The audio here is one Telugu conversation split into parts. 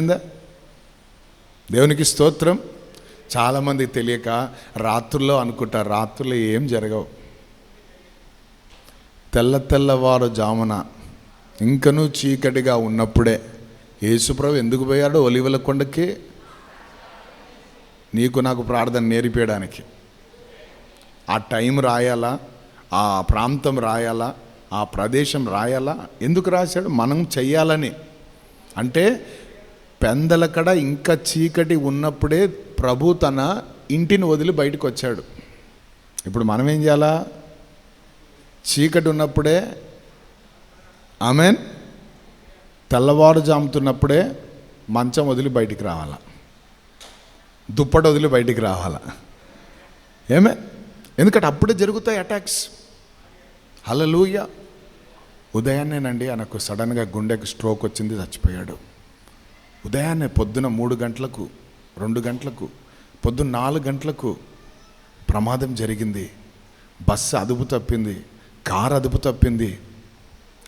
అర్థమైందా? దేవునికి స్తోత్రం. చాలామందికి తెలియక రాత్రుల్లో అనుకుంటారు రాత్రుల్లో ఏం జరగవు. తెల్ల తెల్లవారు జామున ఇంకనూ చీకటిగా ఉన్నప్పుడే యేసుప్రభు ఎందుకు పోయాడు ఒలివల కొండకి? నీకు నాకు ప్రార్థన నేర్పించడానికి ఆ టైం రాయాలా? ఆ ప్రాంతం రాయాలా? ఆ ప్రదేశం రాయాలా? ఎందుకు రాశాడు? మనం చెయ్యాలని. అంటే పెందలకడ ఇంకా చీకటి ఉన్నప్పుడే ప్రభు తన ఇంటిని వదిలి బయటకు వచ్చాడు. ఇప్పుడు మనం ఏం చేయాలా? చీకటి ఉన్నప్పుడే ఆమెన్ తెల్లవారుజాముతున్నప్పుడే మంచం వదిలి బయటికి రావాలా? దుప్పటి వదిలి బయటికి రావాలా? ఏమే? ఎందుకంటే అప్పుడే జరుగుతాయి అటాక్స్. హలలుయ ఉదయాన్నేనండి ఆయనకు సడన్గా గుండెకు స్ట్రోక్ వచ్చింది చచ్చిపోయాడు. ఉదయాన్నే పొద్దున మూడు గంటలకు రెండు గంటలకు పొద్దున్న నాలుగు గంటలకు ప్రమాదం జరిగింది. బస్సు అదుపు తప్పింది కారు అదుపు తప్పింది.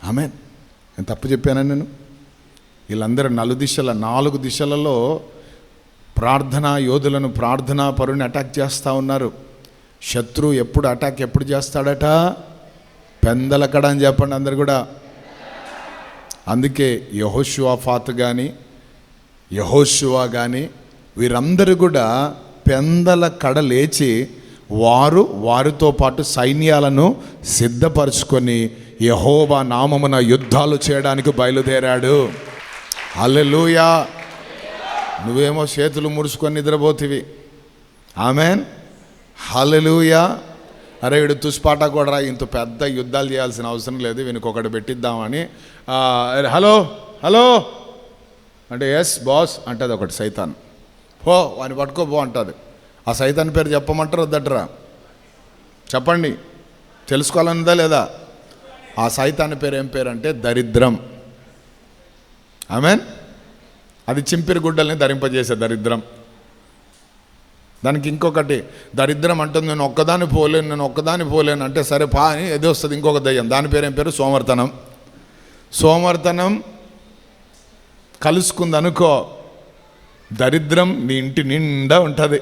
ఆమె నేను తప్పు చెప్పానా నేను? వీళ్ళందరూ నలు దిశల నాలుగు దిశలలో ప్రార్థనా యోధులను ప్రార్థనా పరుని అటాక్ చేస్తూ ఉన్నారు. శత్రువు ఎప్పుడు అటాక్ ఎప్పుడు చేస్తాడట? పెందలకడ అని చెప్పండి అందరు కూడా. అందుకే యహోషువా ఫాత్ కానీ యహోశివా కానీ వీరందరూ కూడా పెందల కడ లేచి వారు వారితో పాటు సైన్యాలను సిద్ధపరచుకొని యహోవా నామమున యుద్ధాలు చేయడానికి బయలుదేరాడు. అల్లెలుయా నువ్వేమో చేతులు ముడుచుకొని నిద్రపోతివి. ఆమెన్. హలలుయా అరే వీడు తుష్పాట కూడా రా, ఇంత పెద్ద యుద్ధాలు చేయాల్సిన అవసరం లేదు వీనికి ఒకటి పెట్టిద్దామని. Hello hello. అంటే ఎస్ బాస్ అంటది ఒకటి సైతాన్. పో వాని పట్టుకోపో అంటుంది. ఆ సైతాన్ పేరు చెప్పమంటారు వద్దట్రా? చెప్పండి. తెలుసుకోవాలన్నదా లేదా? ఆ సైతాన్ పేరు ఏం పేరు అంటే దరిద్రం. ఆమెన్? అది చింపిరి గుడ్డల్ని ధరింపజేసే దరిద్రం. దానికి ఇంకొకటి దరిద్రం అంటుంది నేను ఒక్కదాని పోలేను నేను ఒక్కదాని పోలేను. అంటే సరే పా అని ఏదో వస్తుంది ఇంకొక దయ్యం. దాని పేరు ఏం పేరు? సోమర్తనం. సోమర్తనం కలుసుకుందనుకో దరిద్రం నీ ఇంటి నిండా ఉంటుంది.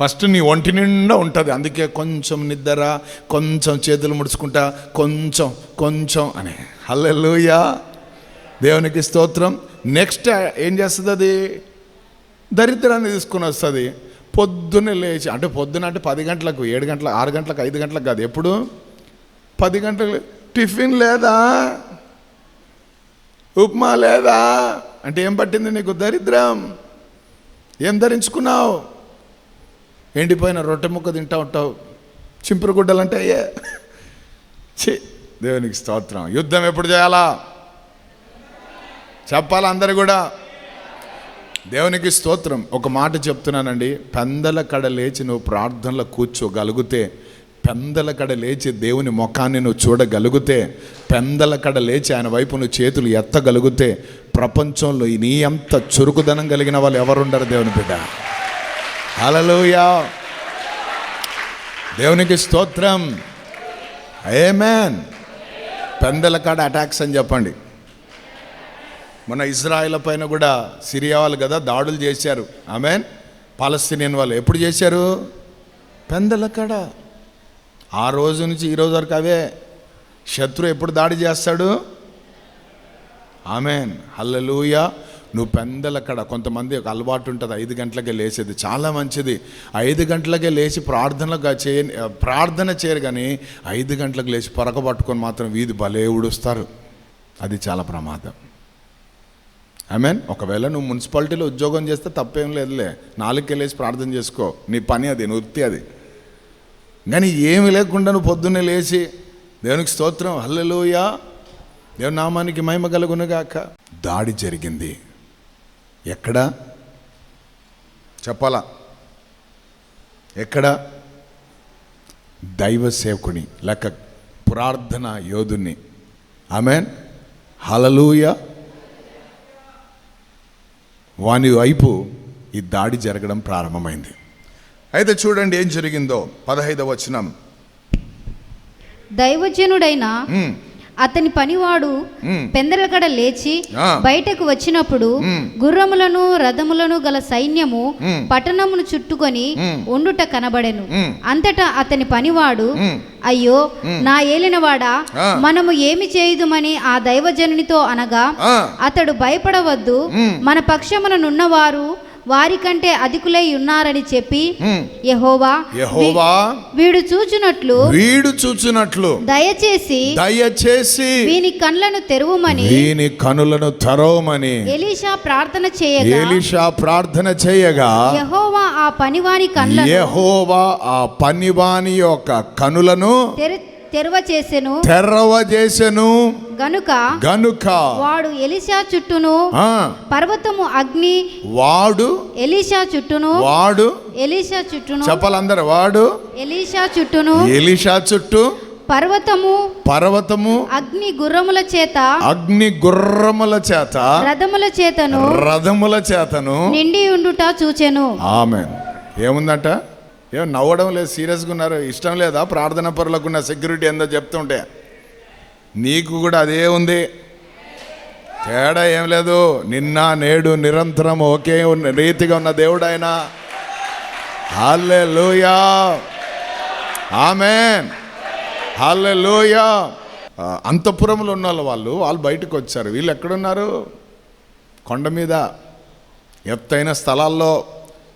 ఫస్ట్ నీ ఒంటి నిండా ఉంటుంది. అందుకే కొంచెం నిద్ర కొంచెం చేతులు ముడుచుకుంటా కొంచెం కొంచెం అనే. హల్లెలుయా. దేవునికి స్తోత్రం. నెక్స్ట్ ఏం చేస్తుంది? అది దరిద్రాన్ని తీసుకుని వస్తుంది. పొద్దున్నే లేచి అంటే పొద్దున అంటే పది గంటలకు ఏడు గంటలకు ఆరు గంటలకు ఐదు గంటలకు కాదు. ఎప్పుడు? పది గంటలకు. టిఫిన్ లేదా? ఉప్మా లేదా? అంటే ఏం పట్టింది నీకు దరిద్రం? ఏం ధరించుకున్నావు? ఎండిపోయిన రొట్టె ముక్క తింటా ఉంటావు. చింపురు గుడ్డలంటే అయ్యే. ఛీ దేవునికి స్తోత్రం. యుద్ధం ఎప్పుడు చేయాలా? చెప్పాలా అందరు కూడా? దేవునికి స్తోత్రం. ఒక మాట చెప్తున్నానండి. పెందల కడ లేచి నువ్వు ప్రార్థనలో కూర్చోగలిగితే పెందల కడ లేచి దేవుని ముఖాన్ని నువ్వు చూడగలిగితే పెందల కడ లేచి ఆయన వైపు నువ్వు చేతులు ఎత్తగలిగితే ప్రపంచంలో నీ అంత చురుకుదనం కలిగిన వాళ్ళు ఎవరుండరు దేవుని బిడ్డ. హల్లెలూయా. దేవునికి స్తోత్రం. ఏమేన్ పెందల కాడ అటాక్స్ అని చెప్పండి. మన ఇజ్రాయిల్ పైన కూడా సిరియా వాళ్ళు కదా దాడులు చేశారు. ఆమెన్ పాలస్తీనియన్ వాళ్ళు ఎప్పుడు చేశారు? పెందల కాడ ఆ రోజు నుంచి ఈ రోజు వరకు అవే. శత్రు ఎప్పుడు దాడి చేస్తాడు? ఆమెన్. హల్లలూయ. నువ్వు పెందలక్కడ కొంతమంది ఒక అలవాటు ఉంటుంది ఐదు గంటలకే లేచేది చాలా మంచిది. ఐదు గంటలకే లేచి ప్రార్థనలుగా చే ప్రార్థన చేయరు కానీ ఐదు గంటలకు లేచి పొరక పట్టుకొని మాత్రం వీధి భలే ఉడుస్తారు అది చాలా ప్రమాదం. మీన్ ఒకవేళ నువ్వు మున్సిపాలిటీలో ఉద్యోగం చేస్తే తప్పేం లేదులే. నాలుగుకి లేచి ప్రార్థన చేసుకో. నీ పని అది నీ వృత్తి అది. కానీ ఏమి లేకుండా నువ్వు పొద్దున్నే లేచి దేవునికి స్తోత్రం హల్లెలూయా. దేవుని నామానికి మహిమ కలుగునుగాక. దాడి జరిగింది. ఎక్కడ? చెప్పాలా? ఎక్కడ? దైవ సేవకుని లేక ప్రార్థన యోధుని. ఆమెన్. హలలూయ వాని వైపు ఈ దాడి జరగడం ప్రారంభమైంది. అయితే చూడండి ఏం జరిగిందో పదహైదవ వచనం దైవజనుడైన అతని పనివాడు మ్. పెందలకడ లేచి. బయటకు వచ్చినప్పుడు. గుర్రములను రథములను గల సైన్యము. పట్టణమును చుట్టుకొని. ఉండుట కనబడెను. అంతటా అతని పనివాడు. అయ్యో నా ఏలినవాడా. మనము ఏమి చేయుదుమని ఆ దైవజనునితో అనగా అతడు భయపడవద్దు. మన పక్షముననున్నవారు వారికంటే అధికులై ఉన్నారని చెప్పి. యెహోవా యెహోవా వీడు చూచునట్లు వీడు చూచినట్లు దయచేసి దయచేసి వీని కండ్లను తెరువుమని వీని కనులను తెరవమని ఎలీషా ప్రార్థన చేయగా ఏలిషా ప్రార్థన చేయగా యెహోవా ఆ పనివాని కండ్లను యెహోవా ఆ పనివాని యొక్క కనులను తెర తెరువ చేసెను. తెరవజేసెను గనుక గనుక వాడు ఎలీషా చుట్టూను. పర్వతము అగ్ని. వాడు ఎలీషా చుట్టూను. వాడు ఎలీషా చుట్టూను. చెప్పాలందరు వాడు ఎలీషా చుట్టూను. ఎలిషా చుట్టూ పర్వతము. పర్వతము అగ్ని గుర్రముల చేత. అగ్ని గుర్రముల చేత. రథముల చేతను. రథముల చేతను. నిండి ఉండుట చూచెను. ఆమె ఏముందంట? ఏం నవ్వడం లేదు సీరియస్గా ఉన్నారు. ఇష్టం లేదా? ప్రార్థన పరులకున్న సెక్యూరిటీ ఎంతో చెప్తుంటే నీకు కూడా అదే ఉంది. తేడా ఏం లేదు. నిన్న నేడు నిరంతరం ఒకే ఉన్న రీతిగా ఉన్న దేవుడు ఆయన. హాలే లూయా ఆమెన్. హాల్లే లూయా అంతఃపురంలో ఉన్న వాళ్ళు వాళ్ళు వాళ్ళు బయటకు వచ్చారు. వీళ్ళు ఎక్కడున్నారు? కొండ మీద ఎత్తైన స్థలాల్లో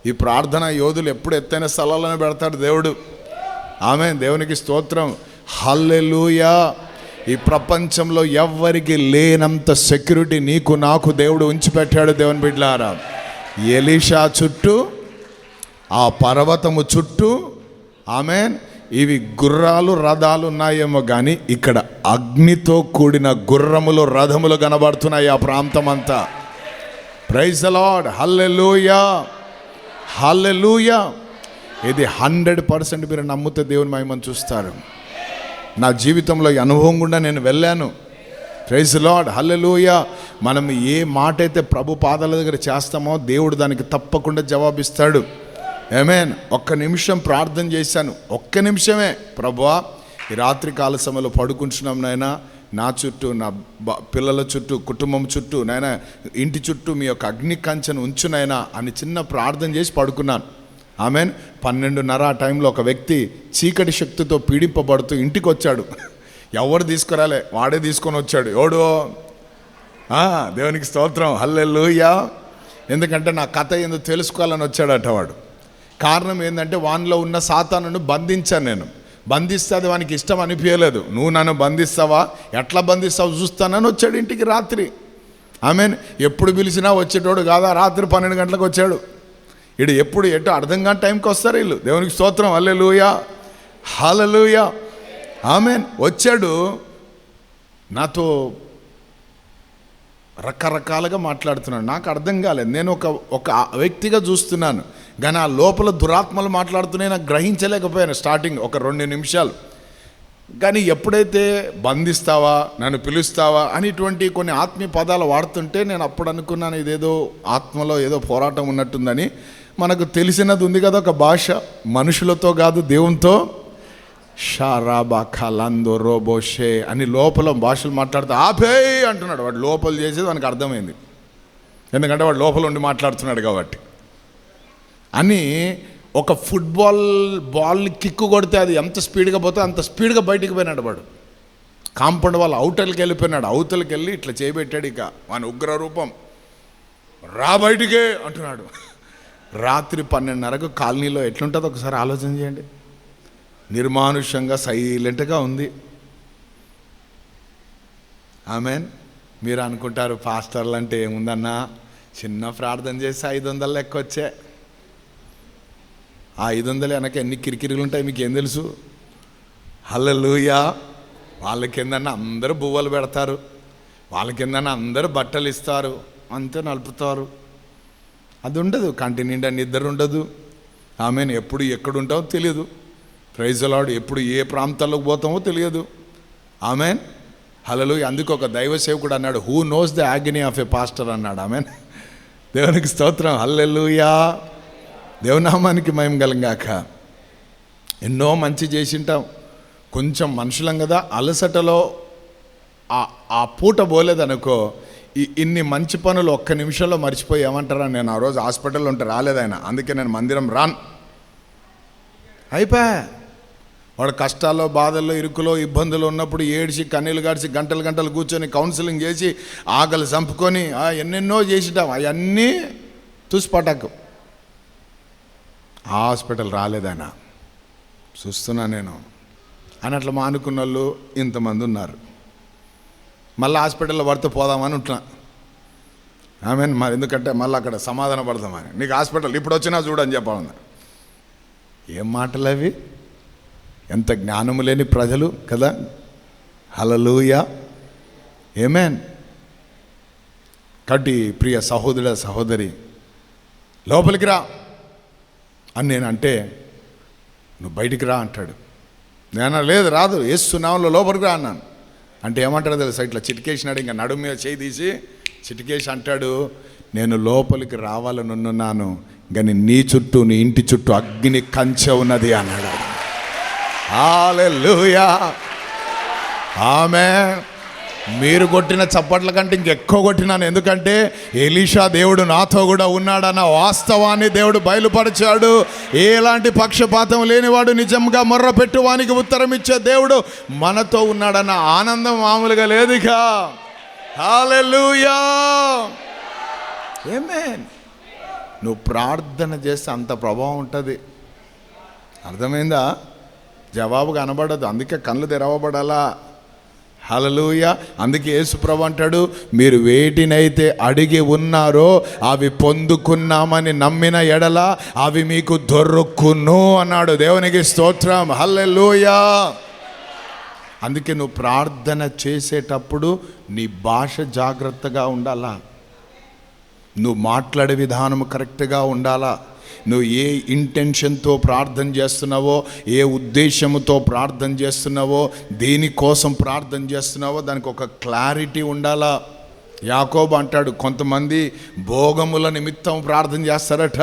ఈ ప్రార్థన యోధులు ఎప్పుడు ఎత్తైన స్థలాలను పెడతాడు దేవుడు. ఆమె దేవునికి స్తోత్రం. హల్లెలూయా. ఈ ప్రపంచంలో ఎవ్వరికి లేనంత సెక్యూరిటీ నీకు నాకు దేవుడు ఉంచిపెట్టాడు దేవుని బిడ్డలారా ఎలీషా చుట్టూ ఆ పర్వతము చుట్టూ ఆమె ఇవి గుర్రాలు రథాలు ఉన్నాయేమో కానీ ఇక్కడ అగ్నితో కూడిన గుర్రములు రథములు కనబడుతున్నాయి ఆ ప్రాంతం అంతా ప్రైజ్ లార్డ్. హల్లెలూయా. హల్లెలూయా ఇది హండ్రెడ్ పర్సెంట్ మీరు నమ్మితే దేవుని మహిమను చూస్తారు. నా జీవితంలో ఈ అనుభవం కూడా నేను వెళ్ళాను. ప్రైజ్ లార్డ్ హల్లెలూయా మనం ఏ మాట అయితే ప్రభు పాదాల దగ్గర చేస్తామో దేవుడు దానికి తప్పకుండా జవాబిస్తాడు. ఏమేన్ ఒక్క నిమిషం ప్రార్థన చేశాను. ఒక్క నిమిషమే. ప్రభువా ఈ రాత్రి కాల సమయంలో పడుకుంటున్నాం నాయనా. నా చుట్టూ నా పిల్లల చుట్టూ కుటుంబం చుట్టూ నాయన ఇంటి చుట్టూ మీ యొక్క అగ్ని కంచెను ఉంచు అని చిన్న ప్రార్థన చేసి పడుకున్నాను. ఆమెన్. పన్నెండున్నర ఆ టైంలో ఒక వ్యక్తి చీకటి శక్తితో పీడింపబడుతూ ఇంటికి వచ్చాడు ఎవరు తీసుకురాలే? వాడే తీసుకొని వచ్చాడు. ఎవడో? దేవునికి స్తోత్రం. హల్లెలూయా. ఎందుకంటే నా కథ ఏందో తెలుసుకోవాలని వచ్చాడట వాడు. కారణం ఏంటంటే వానిలో ఉన్న సాతానును బంధించాను నేను. బంధిస్తే అది వానికి ఇష్టం అనిపించలేదు. నువ్వు నన్ను బంధిస్తావా? ఎట్లా బంధిస్తావు? చూస్తానని వచ్చాడు ఇంటికి రాత్రి. ఆమెన్. ఎప్పుడు పిలిచినా వచ్చేటోడు కాదా? రాత్రి పన్నెండు గంటలకు వచ్చాడు. ఇడు ఎప్పుడు ఎటు అర్థం కాని టైంకి వస్తారు వీళ్ళు. దేవునికి స్తోత్రం. హల్లెలూయా. హల్లెలూయా. ఆమెన్. వచ్చాడు. నాతో రకరకాలుగా మాట్లాడుతున్నాడు. నాకు అర్థం కాలేదు. నేను ఒక ఒక వ్యక్తిగా చూస్తున్నాను. కానీ ఆ లోపల దురాత్మలు మాట్లాడుతూనే నాకు గ్రహించలేకపోయాను స్టార్టింగ్ ఒక రెండు నిమిషాలు. కానీ ఎప్పుడైతే బంధిస్తావా నన్ను పిలుస్తావా అని ఇటువంటి కొన్ని ఆత్మీయ పదాలు వాడుతుంటే నేను అప్పుడు అనుకున్నాను ఇదేదో ఆత్మలో ఏదో పోరాటం ఉన్నట్టుందని. మనకు తెలిసినది ఉంది కదా ఒక భాష మనుషులతో కాదు దేవునితో. షారాబా ఖలాందో రోబోషే అని లోపల భాషలు మాట్లాడుతూ ఆపే అంటున్నాడు. వాడు లోపల చేసేది మనకు అర్థమైంది. ఎందుకంటే వాడు లోపల ఉండి మాట్లాడుతున్నాడు కాబట్టి. అని ఒక ఫుట్బాల్ బాల్ కిక్కు కొడితే అది ఎంత స్పీడ్గా పోతే అంత స్పీడ్గా బయటికి పోయినాడు వాడు. కాంపౌండ్ వాళ్ళు అవుటర్కి వెళ్ళిపోయినాడు. అవుతలకి వెళ్ళి ఇట్లా చేయబెట్టాడు ఇక. వాని ఉగ్ర రూపం రా బయటికే అంటున్నాడు. రాత్రి పన్నెండున్నరకు కాలనీలో ఎట్లుంటుందో ఒకసారి ఆలోచన చేయండి. నిర్మానుష్యంగా సైలెంట్గా ఉంది. ఆమెన్. మీరు అనుకుంటారు పాస్టర్లు అంటే ఏముందన్నా? చిన్న ప్రార్థన చేసి ఐదు వందలు లెక్క వచ్చే ఆ ఐదు వందలు వెనక ఎన్ని కిరికిరిలు ఉంటాయి మీకు ఏం తెలుసు? హల్లలుయా. వాళ్ళ కిందన్న అందరూ బువ్వలు పెడతారు. వాళ్ళ కిందన్న అందరూ బట్టలు ఇస్తారు. అంతే నలుపుతారు. అది ఉండదు కంటి నిండా నిద్ర ఉండదు ఆమెను ఎప్పుడు ఎక్కడుంటావో తెలియదు ప్రైజలాడు ఎప్పుడు ఏ ప్రాంతాల్లోకి పోతామో తెలియదు. ఆమెన్. హలలు అందుకు ఒక దైవ సేవకుడు అన్నాడు who knows the agony of a pastor అన్నాడు. ఆమెన్. దేవునికి స్తోత్రం. హల్లెలుయా. దేవునామానికి మయం గలంగాక ఎన్నో మంచి చేసింటాం. కొంచెం మనుషులం కదా అలసటలో ఆ ఆ పూట పోలేదనుకో ఈ ఇన్ని మంచి పనులు ఒక్క నిమిషంలో మర్చిపోయామంటారా నేను ఆ రోజు హాస్పిటల్లో ఉంటే రాలేదు ఆయన. అందుకే నేను మందిరం రాను. అయిపోయా. వాడు కష్టాల్లో బాధల్లో ఇరుకులో ఇబ్బందులు ఉన్నప్పుడు ఏడిచి కన్నీళ్ళు గాడిచి గంటలు గంటలు కూర్చొని కౌన్సిలింగ్ చేసి ఆకలి చంపుకొని ఎన్నెన్నో చేసిటాం. అవన్నీ తుసిపటాకు. హాస్పిటల్ రాలేదైనా. చూస్తున్నా నేను. అని అట్లా మానుకున్న వాళ్ళు ఇంతమంది ఉన్నారు. మళ్ళీ హాస్పిటల్లో పడితే పోదామని ఉంటున్నా. ఆమె మరి ఎందుకంటే మళ్ళీ అక్కడ సమాధాన పడదామని. నీకు హాస్పిటల్ ఇప్పుడు వచ్చినా చూడని చెప్పాలన్నా. ఏం మాటలు అవి? ఎంత జ్ఞానము లేని ప్రజలు కదా. Hallelujah amen? కటి ప్రియ సహోదరుడ సహోదరి. లోపలికి రా. అని నేను అంటే నువ్వు బయటికి రా అంటాడు. నేను లేదు రాదు. వేస్తున్నావులో లోపలికి రా అన్నాను. అంటే ఏమంటారు తెలుసా? ఇట్లా చిటికేసినాడు ఇంకా నడుము మీద చేయి తీసి చిటికేసి అంటాడు నేను లోపలికి రావాలని ఉన్నాను కానీ నీ చుట్టూ నీ ఇంటి చుట్టూ అగ్ని కంచె ఉన్నది అన్నాడు. ఆమె మీరు కొట్టిన చప్పట్ల కంటే ఇంకెక్కువ కొట్టినాను. ఎందుకంటే ఎలీషా దేవుడు నాతో కూడా ఉన్నాడన్న వాస్తవాన్ని దేవుడు బయలుపరిచాడు. ఎలాంటి పక్షపాతం లేనివాడు నిజంగా మొర్ర పెట్టువానికి ఉత్తరం ఇచ్చే దేవుడు మనతో ఉన్నాడన్న ఆనందం మామూలుగా లేదుగా. హాలెలూయా ఏమే నువ్వు ప్రార్థన చేస్తే అంత ప్రభావం ఉంటుంది. అర్థమైందా? జవాబు కనబడదు. అందుకే కళ్ళు తెరవబడాలా? హలలుయ అందుకే యేసుప్రభు అంటాడు మీరు వేటినైతే అడిగి ఉన్నారో అవి పొందుకున్నామని నమ్మిన ఎడల అవి మీకు దొరుకును అన్నాడు. దేవునికి స్తోత్రం. హల్లెలూయా. అందుకే నువ్వు ప్రార్థన చేసేటప్పుడు నీ భాష జాగ్రత్తగా ఉండాలా? నువ్వు మాట్లాడే విధానం కరెక్ట్గా ఉండాలా? నువ్వు ఏ ఇంటెన్షన్తో ప్రార్థన చేస్తున్నావో ఏ ఉద్దేశంతో ప్రార్థన చేస్తున్నావో దేనికోసం ప్రార్థన చేస్తున్నావో దానికి ఒక క్లారిటీ ఉండాలా? యాకోబు అంటాడు కొంతమంది భోగముల నిమిత్తం ప్రార్థన చేస్తారట.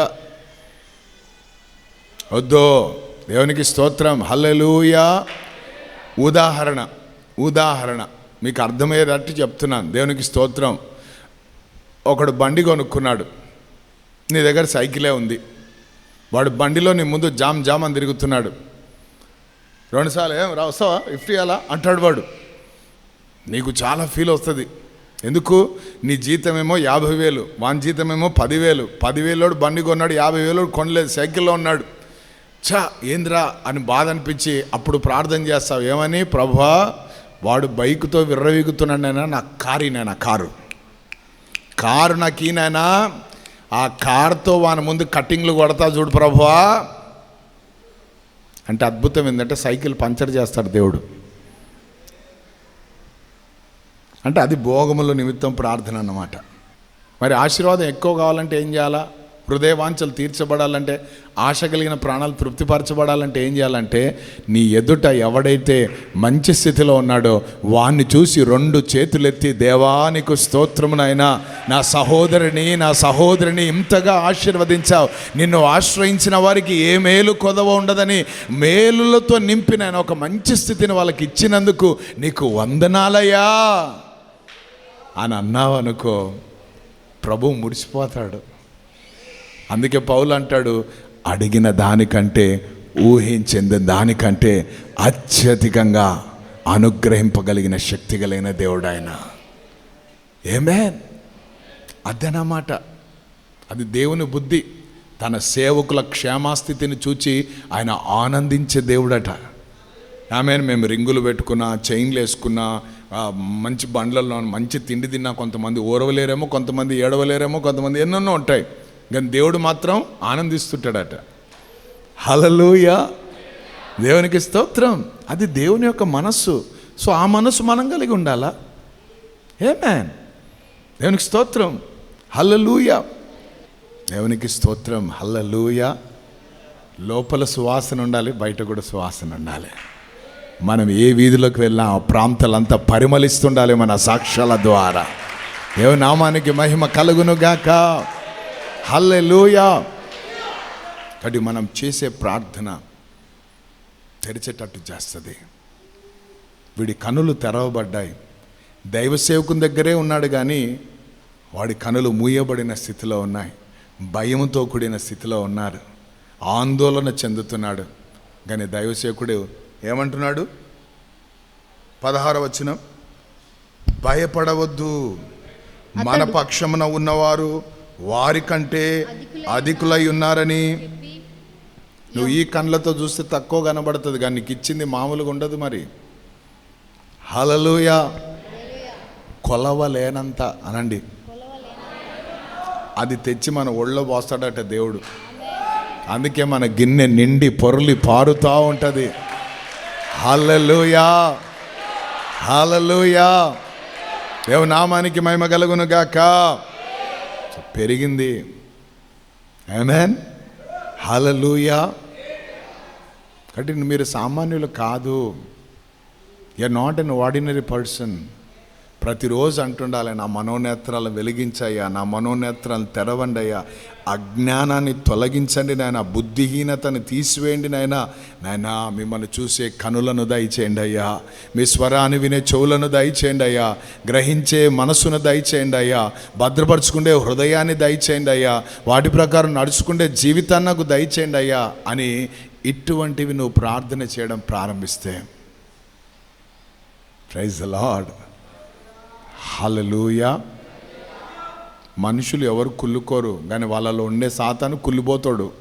వద్దో దేవునికి స్తోత్రం. హల్లెలూయా. ఉదాహరణ ఉదాహరణ. మీకు అర్థమయ్యేటట్టు చెప్తున్నాను. దేవునికి స్తోత్రం. ఒకడు బండి కొనుక్కున్నాడు. నీ దగ్గర సైకిలే ఉంది. వాడు బండిలో నీ ముందు జామ్ జామ్ అని తిరుగుతున్నాడు. రెండుసార్లు ఏం రా వస్తావా? లిఫ్ట్ ఇవ్వాలా అంటాడు వాడు. నీకు చాలా ఫీల్ వస్తుంది. ఎందుకు? నీ జీతమేమో యాభై వేలు వాని జీతమేమో పదివేలు. పదివేలోడు బండి కొన్నాడు యాభై వేలు కొనలేదు సైకిల్లో ఉన్నాడు. చా ఏంద్రా అని బాధ అనిపించి అప్పుడు ప్రార్థన చేస్తావు. ఏమని? ప్రభా వాడు బైక్తో విర్రవీగుతున్నాడైనా నా కారు నాయన కారు. కారు నాకు ఈయనైనా ఆ కార్తో వాని ముందు కట్టింగ్లు కొడతా చూడు ప్రభువా. అంటే అద్భుతం ఏంటంటే సైకిల్ పంచర్ చేస్తాడు దేవుడు. అంటే అది భోగముల నిమిత్తం ప్రార్థన అన్నమాట. మరి ఆశీర్వాదం ఎక్కువ కావాలంటే ఏం చేయాలా? హృదయవాంఛలు తీర్చబడాలంటే ఆశ కలిగిన ప్రాణాలు తృప్తిపరచబడాలంటే ఏం చేయాలంటే నీ ఎదుట ఎవడైతే మంచి స్థితిలో ఉన్నాడో వాణ్ణి చూసి రెండు చేతులెత్తి దేవానికి స్తోత్రమునైనా నా సహోదరిని నా సహోదరిని ఇంతగా ఆశీర్వదించావు. నిన్ను ఆశ్రయించిన వారికి ఏ మేలు కొదవ ఉండదని మేలులతో నింపిన ఒక మంచి స్థితిని వాళ్ళకి ఇచ్చినందుకు నీకు వందనాలయ్యా. అని అన్నావు అనుకో ప్రభు ముడిసిపోతాడు అందుకే పౌలు అంటాడు అడిగిన దానికంటే ఊహించింది దానికంటే అత్యధికంగా అనుగ్రహింపగలిగిన శక్తి కలిగిన దేవుడు ఆయన ఏమే అదనమాట అది దేవుని బుద్ధి. తన సేవకుల క్షేమాస్థితిని చూచి ఆయన ఆనందించే దేవుడట. ఆమె మేము రింగులు పెట్టుకున్నా చైన్లు వేసుకున్నా మంచి బండ్లలో మంచి తిండి తిన్నా కొంతమంది ఓరవలేరేమో కొంతమంది ఏడవలేరేమో కొంతమంది ఎన్నెన్నో ఉంటాయి. కానీ దేవుడు మాత్రం ఆనందిస్తుంటాడట. హలలుయ దేవునికి స్తోత్రం. అది దేవుని యొక్క మనస్సు. సో ఆ మనస్సు మనం కలిగి ఉండాలా? ఏ మ్యాన్ దేవునికి స్తోత్రం. హల్లలూయ. దేవునికి స్తోత్రం. హల్లలూయ. లోపల సువాసన ఉండాలి బయట కూడా సువాసన ఉండాలి. మనం ఏ వీధిలోకి వెళ్ళినా ఆ ప్రాంతాలంతా పరిమళిస్తుండాలి మన సాక్ష్యాల ద్వారా. దేవ నామానికి మహిమ కలుగును గాక హల్లెలూయా. కాబట్టి మనం చేసే ప్రార్థన తెరిచేటట్టు చేస్తుంది. వీడి కనులు తెరవబడ్డాయి. దైవ సేవకుని దగ్గరే ఉన్నాడు కానీ వాడి కనులు మూయబడిన స్థితిలో ఉన్నాయి. భయంతో కూడిన స్థితిలో ఉన్నారు. ఆందోళన చెందుతున్నాడు. కానీ దైవ సేవకుడు ఏమంటున్నాడు? పదహార వచనం. భయపడవద్దు. మన పక్షమున ఉన్నవారు వారికంటే అధికులై ఉన్నారని. నువ్వు ఈ కళ్ళతో చూస్తే తక్కువ కనబడుతుంది కానీ నీకు ఇచ్చింది మామూలుగా ఉండదు మరి. హలలుయ కొలవలేనంత అనండి. అది తెచ్చి మన ఒళ్ళో పోస్తాడట దేవుడు. అందుకే మన గిన్నె నిండి పొరలి పారుతూ ఉంటుంది. హల్లెలూయా. హల్లెలూయా. దేవు నామానికి మహిమ కలుగును గాక పెరిగింది. ఆమెన్ హలలుయా కాబట్టి మీరు సామాన్యులు కాదు. You're not an ordinary person ప్రతిరోజు అంటుండాలి నా మనోనేత్రాలను వెలిగించయ్యా నా మనోనేత్రాలను తెరవండి అయ్యా అజ్ఞానాన్ని తొలగించండి నాయన బుద్ధిహీనతను తీసివేయండి నాయన. నాయన మిమ్మల్ని చూసే కనులను దయచేయండి అయ్యా. మీ స్వరాన్ని వినే చెవులను దయచేయండి అయ్యా. గ్రహించే మనసును దయచేయండి అయ్యా. భద్రపరుచుకుండే హృదయాన్ని దయచేయండి అయ్యా. వాటి ప్రకారం నడుచుకుండే జీవితాన్ని నాకు దయచేయండి అయ్యా అని ఇటువంటివి నువ్వు ప్రార్థన చేయడం ప్రారంభిస్తే. Praise lord. హలలుయా మనుషులు ఎవరు కుళ్ళుకోరు కానీ వాళ్ళలో ఉండే సాతాను కుళ్ళిపోతాడు.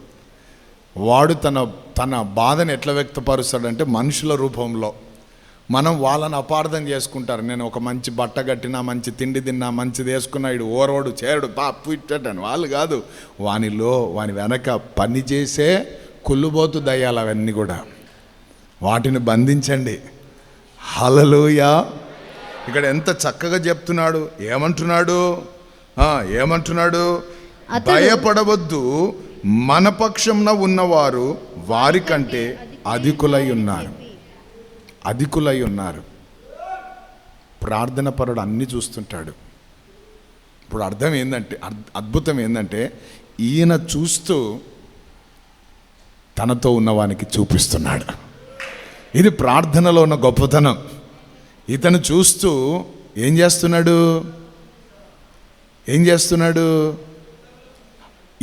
వాడు తన తన బాధను ఎట్లా వ్యక్తపరుస్తాడంటే మనుషుల రూపంలో. మనం వాళ్ళని అపార్థం చేసుకుంటారు. నేను ఒక మంచి బట్ట కట్టినా మంచి తిండి తిన్నా మంచిది వేసుకున్నా ఇడు ఓరోడు చేరుడు బా పుట్టని వాళ్ళు కాదు. వానిలో వాని వెనక పని చేసే కుళ్ళుబోతు దయ్యాలు అవన్నీ కూడా. వాటిని బంధించండి. హలలుయా ఇక్కడ ఎంత చక్కగా చెప్తున్నాడు. ఏమంటున్నాడు? ఏమంటున్నాడు? భయపడవద్దు. మన పక్షంన ఉన్నవారు వారికంటే అధికులై ఉన్నారు. అధికులై ఉన్నారు. ప్రార్థన పరుడు అన్ని చూస్తుంటాడు. ఇప్పుడు అర్థం ఏంటంటే అద్- అద్భుతం ఏంటంటే ఈయన చూస్తూ తనతో ఉన్నవానికి చూపిస్తున్నాడు. ఇది ప్రార్థనలో ఉన్న గొప్పతనం. ఇతను చూస్తూ ఏం చేస్తున్నాడు? ఏం చేస్తున్నాడు?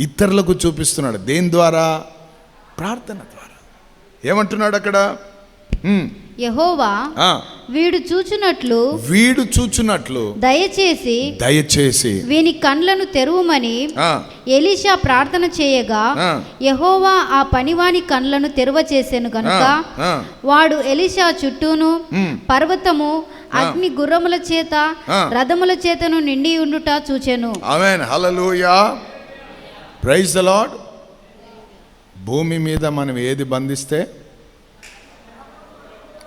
ఇతరులకు చూపిస్తున్నాడు. దేని ద్వారా? ప్రార్థన ద్వారా. ఏమంటున్నాడు అక్కడ? యహోవా వీడు చూచునట్లు వీడు చూచున్నట్లు దయచేసి దయచేసి వీని కండ్లను తెరువుమని ఎలీషా ప్రార్థన చేయగా. యహోవా ఆ పనివాని కండ్లను తెరువ చేసెను ఆ. వాడు ఎలీషా చుట్టూను. పర్వతము అగ్ని గుర్రముల చేత. రథముల చేతను నిండి ఉండుట చూచెను. Amen. Hallelujah. Praise the Lord భూమి మీద మనం ఏది బంధిస్తే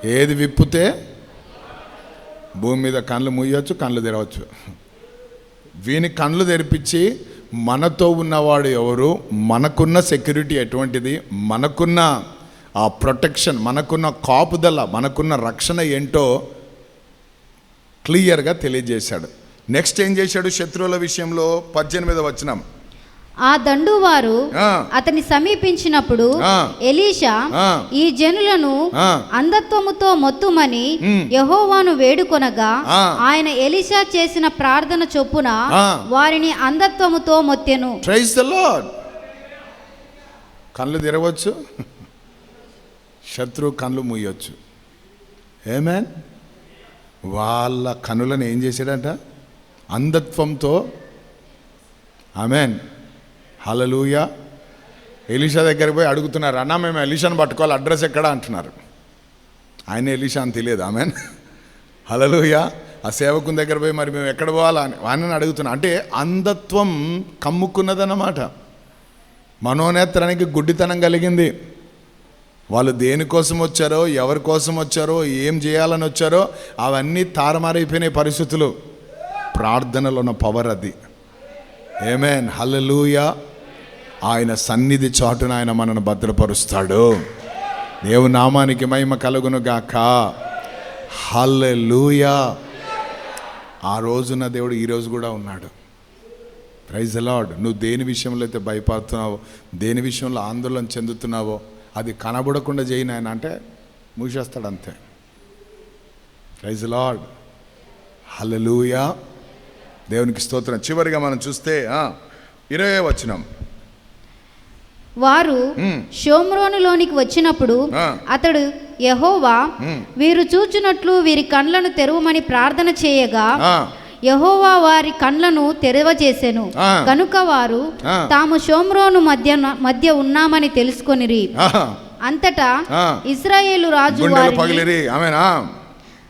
ఏది విప్పితే భూమి మీద కళ్ళు మూయొచ్చు కళ్ళు తెరవచ్చు. వీని కళ్ళు తెరిపించి మనతో ఉన్నవాడు ఎవరు? మనకున్న సెక్యూరిటీ ఎటువంటిది? మనకున్న ఆ ప్రొటెక్షన్ మనకున్న కాపుదల మనకున్న రక్షణ ఏంటో క్లియర్గా తెలియజేశాడు నెక్స్ట్ ఏం చేశాడు శత్రువుల విషయంలో పద్దెనిమిది వచనం ఆ దండువారు ఆ, అతని సమీపించినప్పుడు. ఎలీషా. ఈ జనులను. అంధత్వముతో మొత్తుమని. యహోవాను వేడుకొనగా. ఆయన ఎలీషా చేసిన ప్రార్థన చొప్పున. వారిని అంధత్వముతో మొత్తెను ప్రైజ్ ద లార్డ్ కళ్ళు తెరవచ్చు శత్రువు కళ్ళు మూయొచ్చు ఏమేన్ వాళ్ళ కనులను ఏం చేశాడంట? అంధత్వంతో ఆమెన్ హలలుయ ఎలీషా దగ్గరికి పోయి అడుగుతున్నారు అన్న మేము ఎలీషాను పట్టుకోవాలి అడ్రస్ ఎక్కడ? అంటున్నారు. ఆయన ఎలీషా అని తెలియదు ఆమెన్. హలలుయ ఆ సేవకుని దగ్గర పోయి మరి మేము ఎక్కడ పోవాలా? అని అడుగుతున్నా. అంటే అంధత్వం కమ్ముకున్నదన్నమాట. మనోనేత్రానికి గుడ్డితనం కలిగింది. వాళ్ళు దేనికోసం వచ్చారో ఎవరి కోసం వచ్చారో ఏం చేయాలని వచ్చారో అవన్నీ తారమారైపోయినాయి పరిస్థితులు. ప్రార్థనలో ఉన్న పవర్ అది. ఏమేన్ హల్లెలూయా ఆయన సన్నిధి చాటున ఆయన మనను భద్రపరుస్తాడు. దేవు నామానికి మహిమ కలుగును గాక. హల్లెలూయా ఆ రోజున దేవుడు ఈరోజు కూడా ఉన్నాడు. ప్రైజ్ అలాడ్ నువ్వు దేని విషయంలో అయితే భయపడుతున్నావో దేని విషయంలో ఆందోళన చెందుతున్నావో అది కనబడకుండా చేయను ఆయన అంటే మూసేస్తాడు అంతే ప్రైజ్ లార్డ్ హల్లెలూయా దేవునికి స్తోత్రం చివరిగా మనం చూస్తే ఆ, ఇరవై వచనం వారు మ్మ్. షోమ్రోనులోనికి వచ్చినప్పుడు. అతడు యహోవా మ్మ్. వీరు చూచున్నట్లు వీరి కండ్లను తెరవమని ప్రార్థన చేయగా యహోవా వారి కండ్లను తెరవచేసెను ఆ. కనుక వారు. తాము షోమ్రోను మధ్య మధ్య ఉన్నామని తెలుసుకొనిరి అంతటా. ఇస్రాయేలు రాజు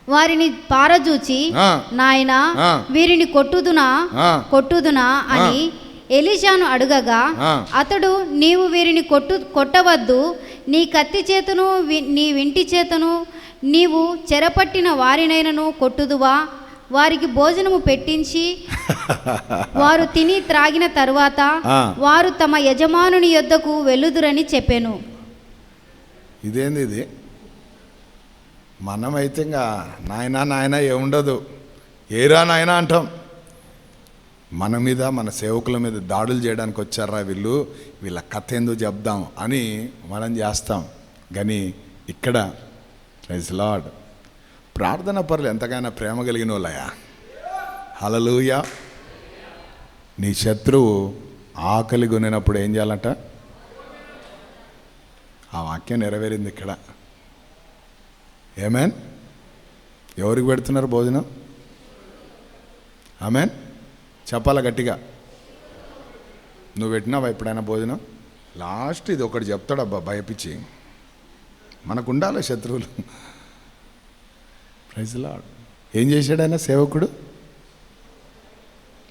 వారిని పారజూచి. నాయనా. వీరిని కొట్టుదునా. కొట్టుదునా అని ఎలీషాను అడుగగా. అతడు నీవు వీరిని కొట్టు కొట్టవద్దు నీ కత్తి చేతను నీ వింటి చేతను నీవు చెరపట్టిన వారినైనను కొట్టుదువా వారికి భోజనము పెట్టించి వారు తిని త్రాగిన తరువాత. వారు తమ యజమానుని యొద్దకు వెళ్ళుదురని చెప్పెను. ఇదేంది ఇది? మనమైతే ఇంకా నాయనా నాయన ఏముండదు. ఏరా నాయనా అంటాం. మన మీద మన సేవకుల మీద దాడులు చేయడానికి వచ్చారా వీళ్ళు? వీళ్ళ కథ ఏందో చెప్దాం అని మనం చేస్తాం. కానీ ఇక్కడ ప్రైజ్ లాడ్ ప్రార్థన పరులు ఎంతకైనా ప్రేమ కలిగిన వాళ్ళయా? హలలుయ నీ శత్రువు ఆకలి కొనినప్పుడు ఏం చేయాలంట? ఆ వాక్యం నెరవేరింది ఇక్కడ. ఏమేన్ ఎవరికి పెడుతున్నారు భోజనం? ఆమెన్ చెప్పాలా గట్టిగా? నువ్వు పెట్టినావా ఎప్పుడైనా భోజనం? లాస్ట్ ఇది ఒకటి చెప్తాడబ్బా భయపించి మనకు ఉండాలి ప్రైజ్ లాడ్ ఏం చేశాడు ఆయన సేవకుడు?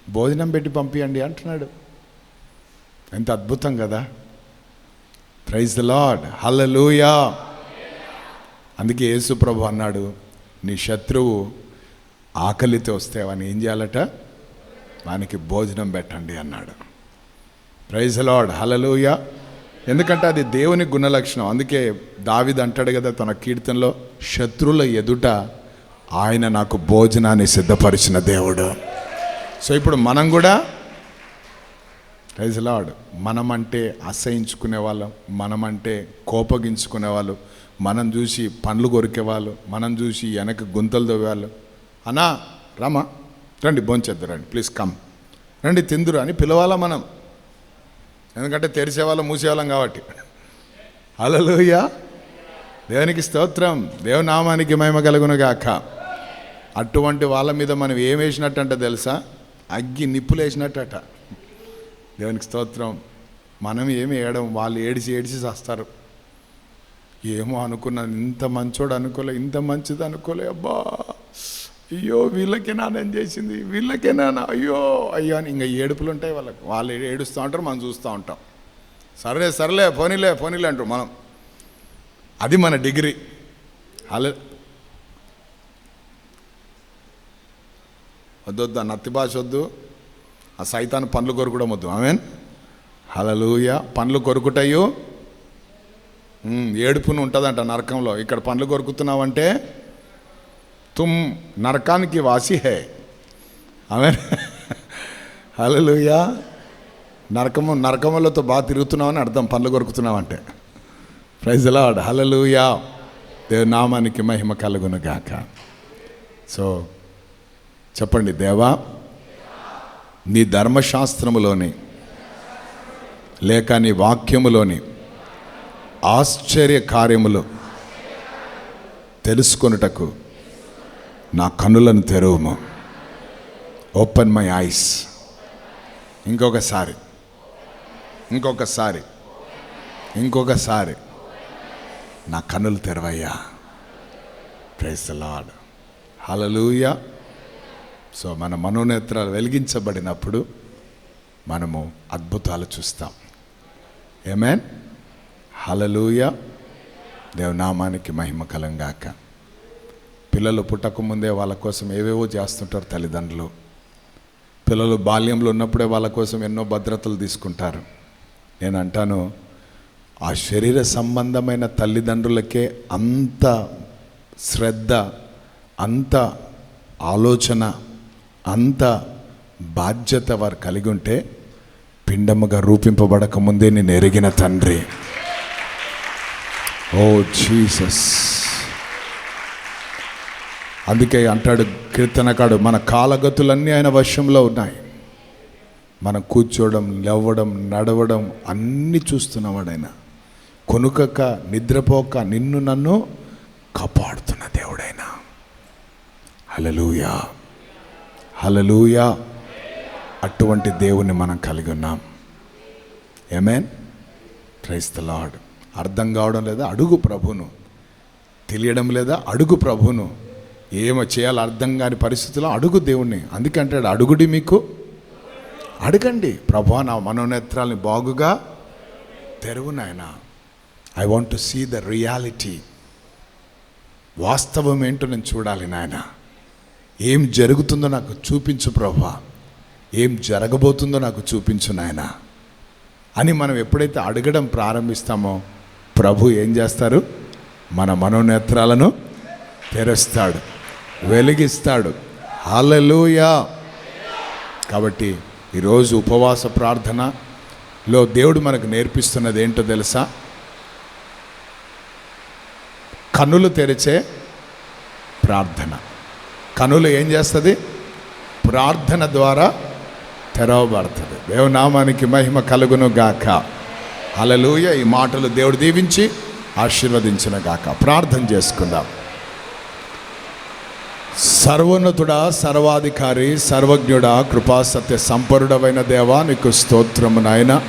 భోజనం పెట్టి పంపియండి అంటున్నాడు. ఎంత అద్భుతం కదా. ప్రైజ్ ద లాడ్ హలలుయా అందుకే యేసు ప్రభు అన్నాడు నీ శత్రువు ఆకలితో వస్తే వాని ఏం చేయాలట? వానికి భోజనం పెట్టండి అన్నాడు. ప్రైజ్ లాడ్ హల్లెలూయా ఎందుకంటే అది దేవుని గుణలక్షణం. అందుకే దావిది అంటాడు కదా తన కీర్తనలో శత్రుల ఎదుట ఆయన నాకు భోజనాన్ని సిద్ధపరిచిన దేవుడు. సో ఇప్పుడు మనం కూడా ప్రైజ్ లాడ్ మనమంటే అసహించుకునే వాళ్ళం మనమంటే కోపగించుకునే వాళ్ళు మనం చూసి పండ్లు కొరికేవాళ్ళు మనం చూసి వెనక గుంతలు తవ్వేవాళ్ళు అనా రామా రండి భోంచేద్దు రండి ప్లీజ్ కమ్. రండి తిందురు అని పిలవాలా మనం. ఎందుకంటే తెరిచేవాళ్ళం మూసేవాళ్ళం కాబట్టి. అలలోయ దేవునికి స్తోత్రం. దేవునామానికి మహిమ కలుగును గాక అటువంటి వాళ్ళ మీద మనం ఏం వేసినట్టు తెలుసా? అగ్గి నిప్పులు వేసినట్టట. దేవునికి స్తోత్రం. మనం ఏమి వేయడం వాళ్ళు ఏడిసి ఏడిసి చేస్తారు. ఏమో అనుకున్నాను ఇంత మంచోడు అనుకోలే ఇంత మంచిది అనుకోలే అబ్బా! అయ్యో వీళ్ళకేనా నేను చేసింది? వీళ్ళకేనా అయ్యో అయ్యో అని ఇంకా ఏడుపులు ఉంటాయి వాళ్ళకి. వాళ్ళు ఏడుస్తూ ఉంటారు మనం చూస్తూ ఉంటాం. సర్లే సర్లే పోనీలే పోనీలే అంటారు మనం. అది మన డిగ్రీ. అలా వద్దొద్దు ఆ నత్తి భాష వద్దు ఆ సైతాన్ పండ్లు కొరుకడం వద్దు. ఆమెన్? హలలుయ పండ్లు కొరుకుటయ్యో ఏడుపును ఉంటుందంట నరకంలో. ఇక్కడ పండ్లు కొరుకుతున్నావంటే తుమ్ నరకానికి వాసి హే. ఆమె హలలుయ నరకము నరకములతో బాగా తిరుగుతున్నావని అర్థం పండ్లు కొరుకుతున్నావంటే. ప్రైజ్ లాడ్ హలలుయా దేవ నామానికి మహిమ కలుగును గాక. సో చెప్పండి దేవా నీ ధర్మశాస్త్రములోని లేక నీ వాక్యములోని ఆశ్చర్య కార్యములు తెలుసుకొనుటకు నా కన్నులను తెరువుము. ఓపెన్ మై ఐస్ ఇంకొకసారి ఇంకొకసారి ఇంకొకసారి నా కన్నులు తెరవయ్యా. ప్రైస్ లాడ్ హలలుయా సో మన మనోనేత్రాలు వెలిగించబడినప్పుడు మనము అద్భుతాలు చూస్తాం. ఏమేన్ హలలుయ దేవనామానికి మహిమ కలంగాక. పిల్లలు పుట్టకముందే వాళ్ళ కోసం ఏవేవో చేస్తుంటారు తల్లిదండ్రులు. పిల్లలు బాల్యంలో ఉన్నప్పుడే వాళ్ళ కోసం ఎన్నో భద్రతలు తీసుకుంటారు. నేను అంటాను ఆ శరీర సంబంధమైన తల్లిదండ్రులకే అంత శ్రద్ధ అంత ఆలోచన అంత బాధ్యత వారు కలిగి ఉంటే పిండముగా రూపింపబడక ముందే నేను ఎరిగిన తండ్రి. Oh Jesus. అందుకే అంటాడు కీర్తనకాడు మన కాలగతులన్నీ ఆయన వశంలో ఉన్నాయి. మనం కూర్చోవడం లేవడం నడవడం అన్నీ చూస్తున్నవాడు ఆయన కొనుకక నిద్రపోక నిన్ను నన్ను కాపాడుతున్న దేవుడైనా. హలలుయా హలలుయా అటువంటి దేవుని మనం కలిగి ఉన్నాం. ఏమేన్ క్రైస్త లాడ్ అర్థం కావడం లేదా? అడుగు ప్రభును తెలియడం లేదా? అడుగు ప్రభును ఏమో చేయాలో అర్థం కాని పరిస్థితుల్లో అడుగు దేవుణ్ణి. అందుకంటే అడుగుడి మీకు? అడగండి. ప్రభా నా మనోనేత్రాలని బాగుగా తెరువు నాయన. I want to see the reality వాస్తవం ఏంటో నేను చూడాలి నాయన. ఏం జరుగుతుందో నాకు చూపించు ప్రభా. ఏం జరగబోతుందో నాకు చూపించు నాయన. అని మనం ఎప్పుడైతే అడగడం ప్రారంభిస్తామో ప్రభు ఏం చేస్తారు? మన మనోనేత్రాలను తెరుస్తాడు వెలిగిస్తాడు. హలలుయా కాబట్టి ఈరోజు ఉపవాస ప్రార్థనలో దేవుడు మనకు నేర్పిస్తున్నది ఏంటో తెలుసా? కన్నులు తెరిచే ప్రార్థన. కనులు ఏం చేస్తుంది? ప్రార్థన ద్వారా తెరవబడుతుంది. దేవనామానికి మహిమ కలుగును గాక. అలలుయ ఈ మాటలు దేవుడు దీవించి ఆశీర్వదించిన గాక. ప్రార్థన చేసుకుందాం. సర్వోన్నతుడా సర్వాధికారి సర్వజ్ఞుడా కృపాసత్య సంపరుడమైన దేవా నీకు స్తోత్రము నాయన.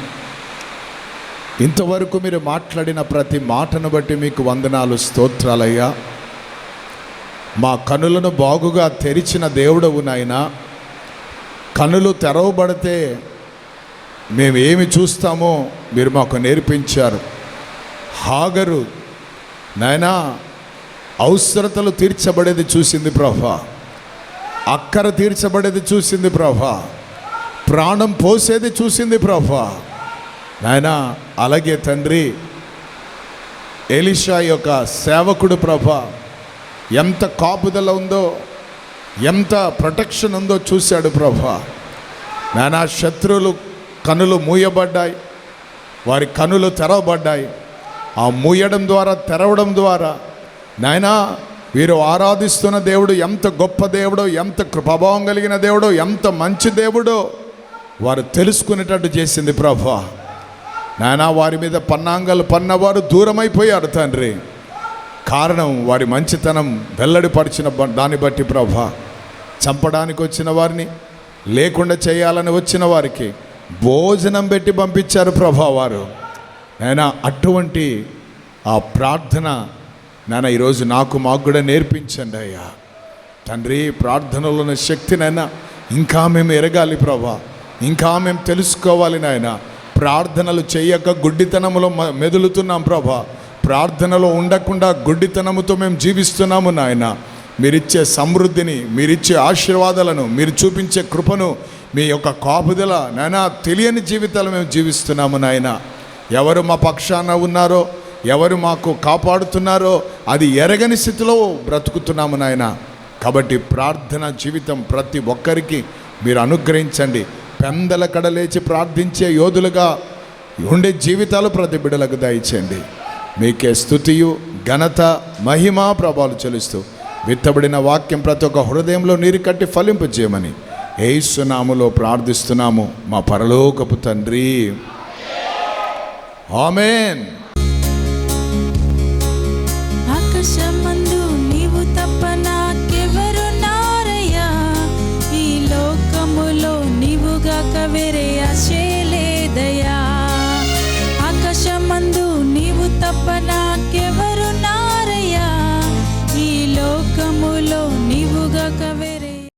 ఇంతవరకు మీరు మాట్లాడిన ప్రతి మాటను బట్టి మీకు వందనాలు స్తోత్రాలయ్యా. మా కనులను బాగుగా తెరిచిన దేవుడవు నాయన. కనులు తెరవబడితే మేము ఏమి చూస్తామో మీరు మాకు నేర్పించారు. హాగరు నాయనా అవసరతలు తీర్చబడేది చూసింది ప్రభా. అక్కర తీర్చబడేది చూసింది ప్రభా. ప్రాణం పోసేది చూసింది ప్రభా. నాయనా అలాగే తండ్రి ఎలిషా యొక్క సేవకుడు ప్రభా. ఎంత కాపుదల ఉందో ఎంత ప్రొటెక్షన్ ఉందో చూశాడు ప్రభా. నానా శత్రువులు కనులు మూయబడ్డాయి వారి కనులు తెరవబడ్డాయి. ఆ మూయడం ద్వారా తెరవడం ద్వారా నాయనా వీరు ఆరాధిస్తున్న దేవుడు ఎంత గొప్ప దేవుడో ఎంత ప్రభావం కలిగిన దేవుడో ఎంత మంచి దేవుడో వారు తెలుసుకునేటట్టు చేసింది ప్రభా. నాయనా వారి మీద పన్నాంగాలు పన్నవారు దూరమైపోయారు తండ్రి. కారణం వారి మంచితనం వెల్లడిపరిచిన బ- దాన్ని బట్టి ప్రభా. చంపడానికి వచ్చిన వారిని లేకుండా చేయాలని వచ్చిన వారికి భోజనం పెట్టి పంపించారు ప్రభా వారు నాయన అటువంటి ఆ ప్రార్థన నాన్న ఈరోజు నాకు మాకు కూడా నేర్పించండి అయ్యా. తండ్రి ప్రార్థనలో ఉన్న శక్తినైనా ఇంకా మేము ఎరగాలి ప్రభా. ఇంకా మేము తెలుసుకోవాలి నాయన. ప్రార్థనలు చేయక గుడ్డితనంలో మ- మెదులుతున్నాం ప్రభా. ప్రార్థనలో ఉండకుండా గుడ్డితనముతో మేము జీవిస్తున్నాము నాయన. మీరిచ్చే సమృద్ధిని మీరిచ్చే ఆశీర్వాదాలను మీరు చూపించే కృపను మీ యొక్క కాపుదల నాయన తెలియని జీవితాలు మేము జీవిస్తున్నాము నాయన. ఎవరు మా పక్షాన ఉన్నారో ఎవరు మాకు కాపాడుతున్నారో అది ఎరగని స్థితిలో బ్రతుకుతున్నాము నాయన. కాబట్టి ప్రార్థన జీవితం ప్రతి ఒక్కరికి మీరు అనుగ్రహించండి. పెందల కడలేచి ప్రార్థించే యోధులుగా ఉండే జీవితాలు ప్రతి బిడలకు దయచేయండి. మీకే స్థుతియు ఘనత మహిమా ప్రభావాలు చెల్లిస్తూ విత్తబడిన వాక్యం ప్రతి ఒక్క హృదయంలో నీరు కట్టి ఫలింపు చేయమని ఏసునాములో ప్రార్థిస్తున్నాము మా పరలోకపు తండ్రి. ఆమెన్.